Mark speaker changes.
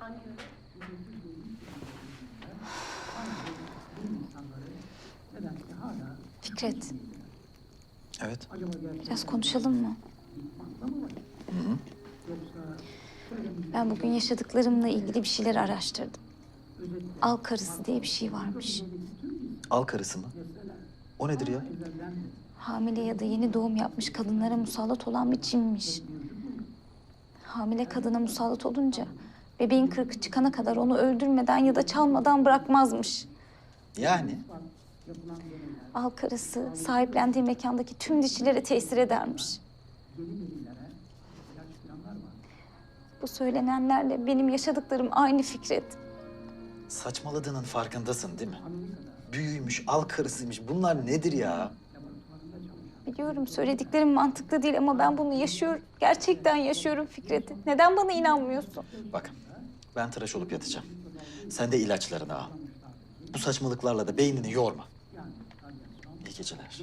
Speaker 1: Hangi? Fikret,
Speaker 2: Evet.
Speaker 1: biraz konuşalım mı? Hı hı. Ben bugün yaşadıklarımla ilgili bir şeyler araştırdım. Al karısı diye bir şey varmış.
Speaker 2: Al karısı mı? O nedir ya?
Speaker 1: Hamile ya da yeni doğum yapmış kadınlara musallat olan bir cinmiş. Hamile kadına musallat olunca bebeğin kırkı çıkana kadar onu öldürmeden ya da çalmadan bırakmazmış.
Speaker 2: Yani?
Speaker 1: Al karısı sahiplendiği mekandaki tüm dişilere tesir edermiş. Bu söylenenlerle benim yaşadıklarım aynı Fikret.
Speaker 2: Saçmaladığının farkındasın değil mi? Büyüymüş, al karısıymış. Bunlar nedir ya?
Speaker 1: Biliyorum söylediklerim mantıklı değil ama ben bunu yaşıyorum. Gerçekten yaşıyorum Fikret. Neden bana inanmıyorsun?
Speaker 2: Bak, ben tıraş olup yatacağım. Sen de ilaçlarını al. Bu saçmalıklarla da beynini yorma. İyi geceler.